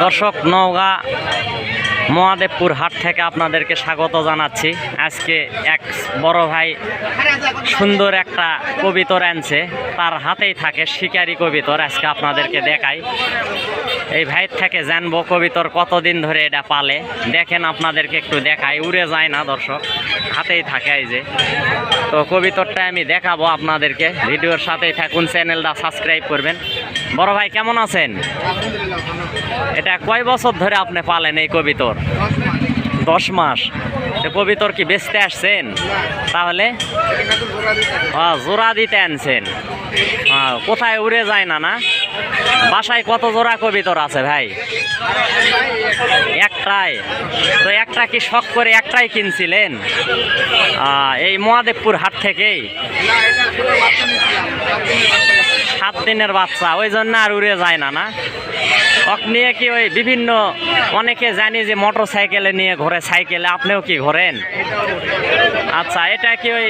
দর্শক নওগাঁ মহাদেবপুর হাট থেকে আপনাদেরকে স্বাগত জানাচ্ছি। আজকে এক বড় ভাই সুন্দর একটা কবিতর আনছে। তার হাতেই থাকে শিকারি কবিতর, আজকে আপনাদেরকে দেখাই। এই ভাইয়ের থেকে জানব কবিতর কতদিন ধরে এটা পালে। দেখেন আপনাদেরকে একটু দেখাই, উড়ে যায় না দর্শক, হাতেই থাকে এই যে। তো কবিতরটা আমি দেখাবো আপনাদেরকে, ভিডিওর সাথেই থাকুন, চ্যানেলটা সাবস্ক্রাইব করবেন। বড় ভাই, কেমন আছেন? এটা কয় বছর ধরে আপনি পালেন এই কবিতর? দশ মাস। কবিতর কি বেচতে আসছেন? তাহলে? আহ, জোড়া দিতে আনছেন। আহ, কোথায় উড়ে যায় না না? বাসায় কত জোড়া কবিতর আছে ভাই? একটাই। তো একটা কি শখ করে একটাই কিনছিলেন? এই মহাদেবপুর হাট থেকেই? সাত দিনের বাচ্চা, ওই জন্য আর উড়ে যায় না না? ওক নিয়ে কি ওই বিভিন্ন, অনেকে জানি যে মোটর সাইকেলে নিয়ে ঘোরে, সাইকেলে, আপনিও কি ঘোরেন? আচ্ছা এটা কি ওই,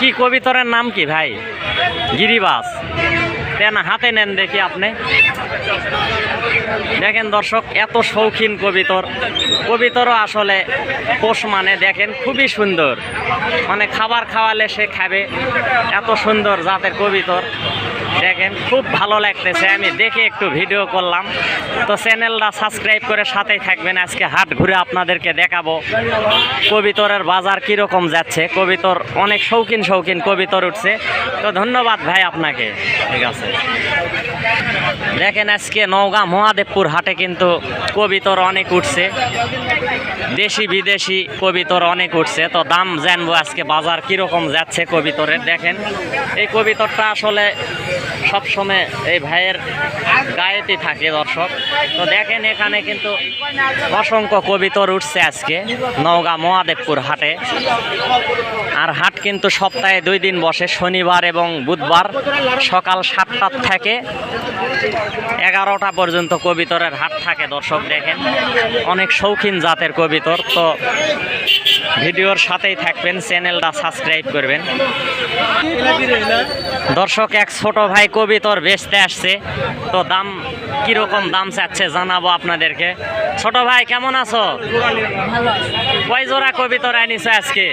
কি কবিতরের নাম কি ভাই? গিরিবাস। তেন হাতে নেন দেখি আপনি। দেখেন দর্শক, এত শৌখিন কবিতর। কবিতরও আসলে পোষ মানে দেখেন খুবই সুন্দর। মানে খাবার খাওয়ালে সে খাবে, এত সুন্দর জাতের কবিতর। দেখেন, খুব ভালো লাগতেছে। আমি দেখে একটু ভিডিও করলাম। তো চ্যানেলটা সাবস্ক্রাইব করে সাথেই থাকবেন। আজকে হাট ঘুরে আপনাদেরকে দেখাবো। কবিতরের বাজার কীরকম যাচ্ছে। কবিতর অনেক শৌখিন শৌখিন কবিতর উঠছে। তো ধন্যবাদ ভাই আপনাকে। ঠিক আছে। দেখেন আজকে নওগাঁ মহাদেবপুর হাটে কিন্তু কবিতর অনেক উঠছে। দেশি, বিদেশি কবিতর অনেক উঠছে। তো দাম জানব আজকে বাজার কীরকম যাচ্ছে কবিতরের। দেখেন, এই কবিতরটা আসলে সবসময় এই ভাইয়ের গায়েতে থাকে দর্শক। তো দেখেন এখানে কিন্তু অসংখ্য কবিতর উঠছে আজকে নওগাঁ মহাদেবপুর হাটে। আর হাট কিন্তু সপ্তাহে দুই দিন বসে, শনিবার এবং বুধবার সকাল সাতটার থেকে এগারোটা পর্যন্ত কবিতরের হাট থাকে দর্শক দেখেন। অনেক শৌখিন জাতের কবিতর, তো ভিডিওর সাথেই থাকবেন, চ্যানেলটা সাবস্ক্রাইব করবেন। দর্শক, এক ছোট ভাই কবিতর বেচতে আসছে তো দাম কীরকম দাম চাচ্ছে জানাব আপনাদেরকে। ছোট ভাই কেমন আছো? কয় জোড়া কবি তোর আনিছে আজকে?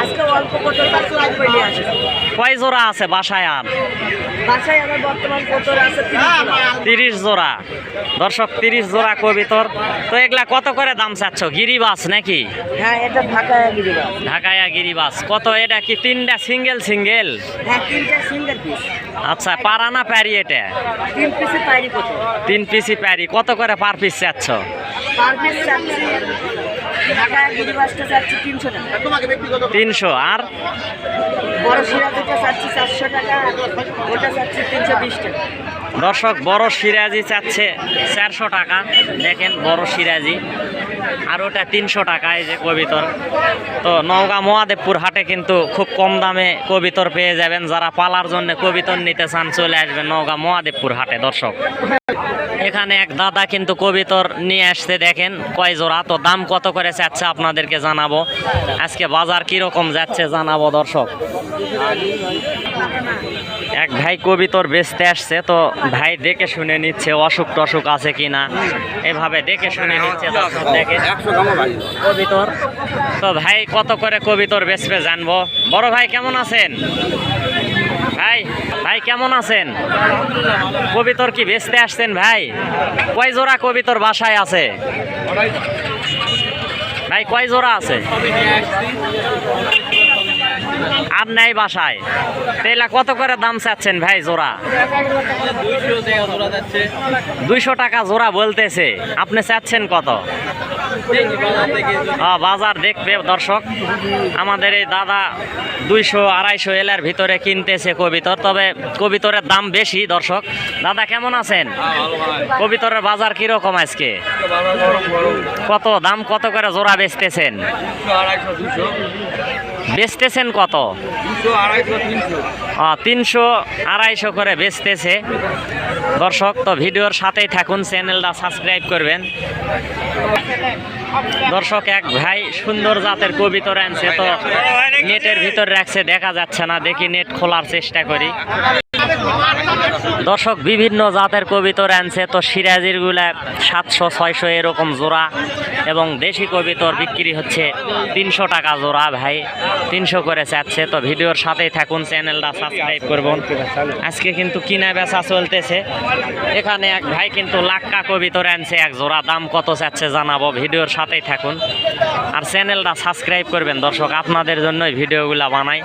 আজকে অল্প কোটর পাঁচশো আজ পেলে আছে কয় জোড়া আছে বাসায় আর বাসায় আমার বর্তমান কোটর আছে তিরিশ জোড়া। দর্শক তিরিশ জোড়া কবিতর তো এগুলা কত করে দাম চাচ্ছ? গিরিবাস নাকি? হ্যাঁ এটা ঢাকায় গিরিবা ঢাকায়া গিরিবাস। কত? এটা কি তিনটা সিঙ্গেল সিঙ্গেল? হ্যাঁ তিনটা সিঙ্গেল পিস। আচ্ছা পারা না প্যারি এটা? তিন পিসে পাইরি কোটর তিন পিসি প্যারি। কত করে পার পিস চাচ্ছ? পার পিস চাচ্ছি তিনশো আর বড় শিরা দুটো চাচ্ছি চারশো টাকা ওটা চাচ্ছি তিনশো বিশ টাকা। দর্শক, বড় সিরাজি চাচ্ছে চারশো টাকা। দেখেন বড় সিরাজি। আর ওটা তিনশো টাকা, এই যে কবিতর। তো নওগাঁ মহাদেবপুর হাটে কিন্তু খুব কম দামে কবিতর পেয়ে যাবেন। যারা পালার জন্য কবিতর নিতে চান, চলে আসবেন নওগাঁ মহাদেবপুর হাটে, দর্শক। এখানে এক দাদা কিন্তু কবিতর নিয়ে আসতে দেখেন কয় জোড়া। তো দাম কত করে চাচ্ছে আপনাদেরকে জানাব। আজকে বাজার কীরকম যাচ্ছে জানাব, দর্শক। এক ভাই কবিতর বেচতে আসছে, তো ভাই দেখে শুনে নিচ্ছে অসুখ টসুখ আছে কিনা। এভাবে দেখে শুনে নিচ্ছে কবিতর তো ভাই, কত করে কবিতর বেচবে জানব? বড় ভাই, কেমন আছেন? ভাই ভাই, কেমন আছেন? কবিতর কি বেচতে আসছেন ভাই? কয় জোড়া কবিতর বাসায় আছে? ভাই, কয় জোড়া আছে? আর নেই বাসায়। তেলা কত করে দাম চাচ্ছেন ভাই জোড়া? দুইশো টাকা জোড়া বলতেছে। আপনি চাচ্ছেন কত? বাজার দেখবে দর্শক। আমাদের এই দাদা দুইশো আড়াইশো এলার ভিতরে কিনতেছে কবিতর, তবে কবিতরের দাম বেশি দর্শক। দাদা কেমন আছেন? কবিতরের বাজার কীরকম আজকে? কত দাম কত করে জোড়া বেচতেছেন? বেচতেছেন কত? তিনশো আড়াইশো করে বেচতেছে। দর্শক, তো ভিডিওর সাথেই থাকুন, চ্যানেলটা সাবস্ক্রাইব করবেন। দর্শক, এক ভাই সুন্দর জাতের কবিতর আনছে, তো নেটের ভিতর রাখছে, দেখা যাচ্ছে না, দেখি নেট খোলার চেষ্টা করি। দর্শক, বিভিন্ন জাতের কবিতর আনছে। তো সিরাজিরগুলা সাতশো, ছয়শো এরকম জোড়া এবং দেশি কবিতর বিক্রি হচ্ছে তিনশো টাকা জোড়া ভাই। তিনশো করে চাচ্ছে। তো ভিডিওর সাথেই থাকুন, চ্যানেলটা সাবস্ক্রাইব করবেন। আজকে কিন্তু কিনা বেচা চলতেছে। এখানে এক ভাই কিন্তু লাক্কা কবিতর আনছে এক জোড়া। দাম কত চাচ্ছে জানাব, ভিডিওর সাথেই থাকুন। আর চ্যানেলটা সাবস্ক্রাইব করবেন দর্শক, আপনাদের জন্যই ভিডিওগুলো বানাই।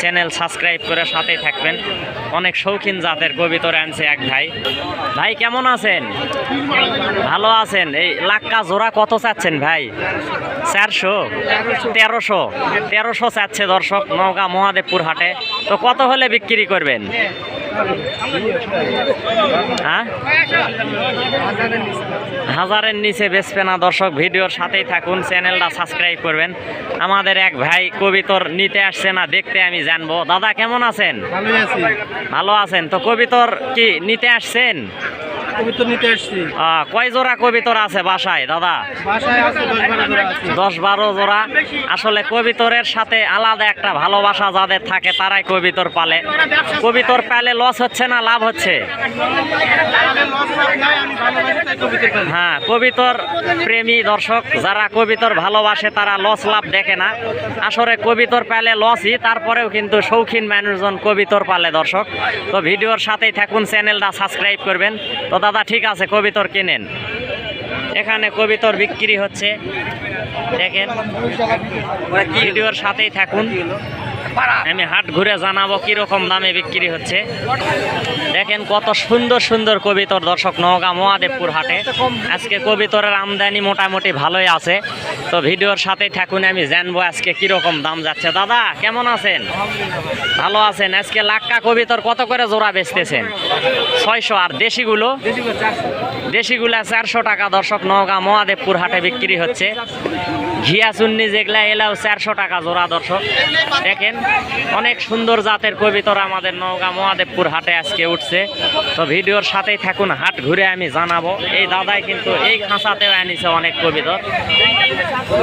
চ্যানেল সাবস্ক্রাইব করে সাথেই থাকবেন। অনেক শৌখিন জাতের কবিতর আনছে এক ভাই। ভাই, কেমন আছেন? ভালো আছেন? এই লাক্কা জোড়া কত চাচ্ছেন ভাই? চারশো? তেরোশো? তেরোশো চাচ্ছে দর্শক নওগাঁ মহাদেবপুর হাটে। তো কত হলে বিক্রি করবেন? হ্যাঁ? হাজারের নিচে বেচবে না দর্শক ভিডিওর সাথেই থাকুন চ্যানেলটা সাবস্ক্রাইব করবেন। আমাদের এক ভাই কবিতর নিতে আসছে না দেখতে আমি জানব। দাদা কেমন আছেন? ভালো আছেন? তো কবিতর কি নিতে আসছেন? কবিতর নিতে আহ, কয় জোড়া কবিতর আছে বাসায় দাদা? দশ বারো জোড়া আসলে কবিতরের সাথে আলাদা একটা ভালোবাসা যাদের থাকে তারাই কবিতর পালে। কবিতর পালে লস হচ্ছে না লাভ হচ্ছে। হ্যাঁ কবিতর প্রেমী দর্শক, যারা কবিতর ভালোবাসে তারা লস লাভ দেখে না। আসলে কবিতর পালে লসই তারপরেও কিন্তু শৌখিন মানুষজন কবিতর পালে দর্শক। তো ভিডিওর সাথেই থাকুন, চ্যানেলটা সাবস্ক্রাইব করবেন। তো দাদা, ঠিক আছে, কবিতর কিনেন। এখানে কবিতর বিক্রি হচ্ছে। দেখেন, ভিডিওর সাথেই থাকুন। আমি হাট ঘুরে জানাব কীরকম দামে বিক্রি হচ্ছে। দেখেন কত সুন্দর সুন্দর কবিতর দর্শক, নওগাঁ মহাদেবপুর হাটে। আজকে কবিতরের আমদানি মোটামুটি ভালোই আছে। তো ভিডিওর সাথেই থাকুন, আমি জানব আজকে কীরকম দাম যাচ্ছে। দাদা, কেমন আছেন? ভালো আছেন? আজকে লাক্কা কবিতর কত করে জোড়া বেচতেছেন? ছয়শো আর দেশিগুলো? দেশিগুলা চারশো টাকা দর্শক নওগাঁ মহাদেবপুর হাটে বিক্রি হচ্ছে। ঘিয়া চুন্নি যেগুলা এলাও চারশো টাকা জোড়া দর্শক। দেখেন, অনেক সুন্দর জাতের কবিতর আমাদের নওগাঁ মহাদেবপুর হাটে আজকে উঠছে। তো ভিডিওর সাথেই থাকুন, হাট ঘুরে আমি জানাব। এই দাদাই কিন্তু এই খাঁচাতেও আনিছে অনেক কবিতর।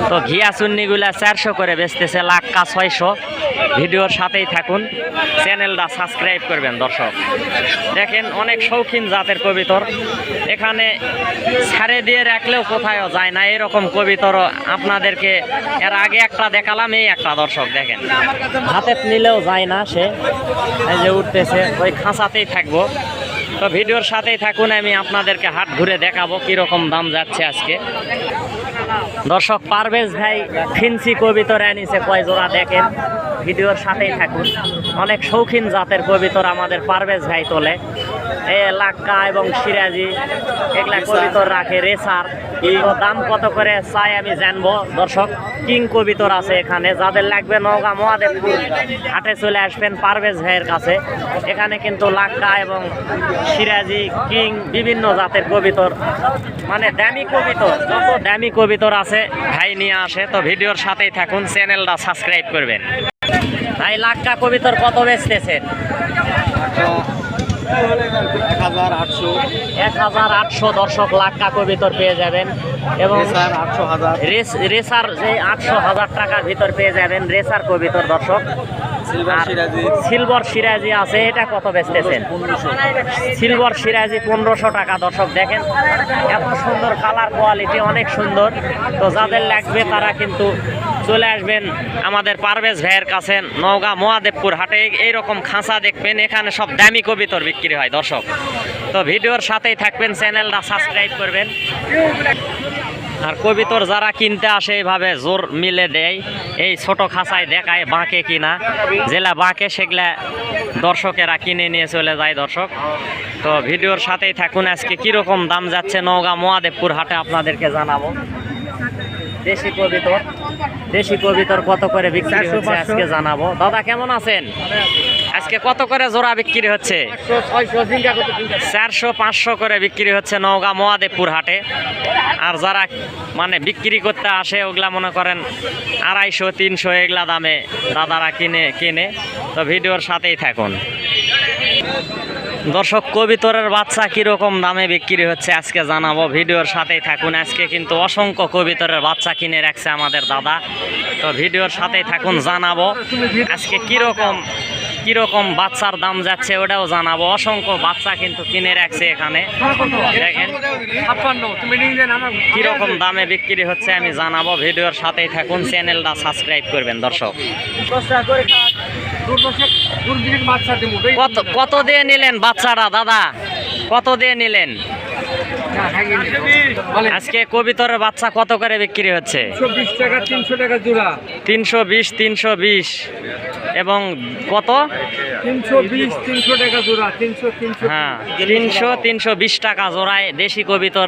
তো ঘিয়া চুন্নিগুলা চারশো করে বেচতেছে লাক্কা ছয়শো। ভিডিওর সাথেই থাকুন, চ্যানেলটা সাবস্ক্রাইব করবেন দর্শক। দেখেন, অনেক শৌখিন জাতের কবিতর। এখানে ছাড়ে দিয়ে রাখলেও কোথাও যায় না। এরকম কবিতর আপনাদেরকে এর আগে একটা দেখালাম, এই একটা দর্শক দেখেন। হাতে নিলেও যায় না সে। এই যে উঠতেছে, ওই খাঁচাতেই থাকব। তো ভিডিওর সাথেই থাকুন, আমি আপনাদেরকে হাট ঘুরে দেখাবো কীরকম দাম যাচ্ছে আজকে। দর্শক পারভেজ ভাই, ফিন্সি কবিতর আনিছে কয় জোড়া দেখেন? ভিডিওর সাথেই থাকুন। অনেক শৌখিন জাতের কবিতর আমাদের পারভেজ ভাই তোলে। লাক্কা এবং সিরাজি, এগুলা কবিতর রাখে, রেসার। দাম কত করে চাই আমি জানব। দর্শক, কিং কবিতর আছে এখানে। যাদের লাগবে নওগাঁ, মহাদেবপুর হাটে চলে আসবেন পারভেজ ভাইয়ের কাছে। এখানে কিন্তু লাক্কা এবং সিরাজি, কিং বিভিন্ন জাতের কবিতর। মানে দামি কবিতর, যত দামি কবিতর আছে, ভাই নিয়ে আসে। তো ভিডিওর সাথেই থাকুন, চ্যানেলটা সাবস্ক্রাইব করবেন। ভাই, লাক্কা কবিতর কত বেচতেছেন? এক হাজার আটশো। এক হাজার আটশো দর্শক লাক্কা কবিতর পেয়ে যাবেন এবং আটশো হাজার। রেস রেসার যে আটশো হাজার টাকার ভিতর পেয়ে যাবেন রেসার কবিতর দর্শক। সিলভার সিরাজি। আছে এটা কত বেচতেছেন? সিলভার সিরাজি পনেরোশো টাকা দর্শক দেখেন এত সুন্দর কালার কোয়ালিটি অনেক সুন্দর। তো যাদের লাগবে তারা কিন্তু চলে আসবেন আমাদের পারভেজ ভাইয়ের কাছে নওগাঁ মহাদেবপুর হাটে। এইরকম খাঁচা দেখবেন, এখানে সব দামি কবিতর বিক্রি হয়, দর্শক। তো ভিডিওর সাথেই থাকবেন, চ্যানেলটা সাবস্ক্রাইব করবেন। আর কবিতর যারা কিনতে আসে এইভাবে জোর মিলে দেয়, এই ছোট খাঁচায় দেখায় বাঁকে কিনা। জেলা বাঁকে, সেগুলা দর্শকেরা কিনে নিয়ে চলে যায়, দর্শক। তো ভিডিওর সাথেই থাকুন, আজকে কীরকম দাম যাচ্ছে নওগাঁ মহাদেবপুর হাটে, আপনাদেরকে জানাব। দেশি কবিতর। দেশি কবিতর কত করে বিক্রি হচ্ছে আজকে জানাব। দাদা কেমন আছেন? আজকে কত করে জোড়া বিক্রি হচ্ছে? চারশো পাঁচশো করে বিক্রি হচ্ছে নওগাঁ মহাদেবপুর হাটে। আর যারা মানে বিক্রি করতে আসে ওগুলা মনে করেন আড়াইশো তিনশো এগুলা দামে দাদারা কিনে কিনে। তো ভিডিওর সাথেই থাকুন। দর্শক কবিতরের বাচ্চা কীরকম দামে বিক্রি হচ্ছে আজকে জানাব ভিডিওর সাথেই থাকুন। আজকে কিন্তু অসংখ্য কবিতরের বাচ্চা কিনে রাখছে আমাদের দাদা। তো ভিডিওর সাথেই থাকুন, জানাব আজকে কীরকম, কীরকম বাচ্চার দাম যাচ্ছে ওটাও জানাব। অসংখ্য বাচ্চা কিন্তু কিনে রাখছে এখানে। দেখেন কীরকম দামে বিক্রি হচ্ছে আমি জানাব। ভিডিওর সাথেই থাকুন, চ্যানেলটা সাবস্ক্রাইব করবেন দর্শক। কত দিয়ে নিলেন বাচ্চারা, দাদা? কত দিয়ে নিলেন? আজকে কবিতরের বাচ্চা কত করে বিক্রি হচ্ছে? তিনশো বিশ তিনশো বিশ। এবং কত? হ্যাঁ তিনশো তিনশো বিশ টাকা জোড়ায় দেশি কবিতর।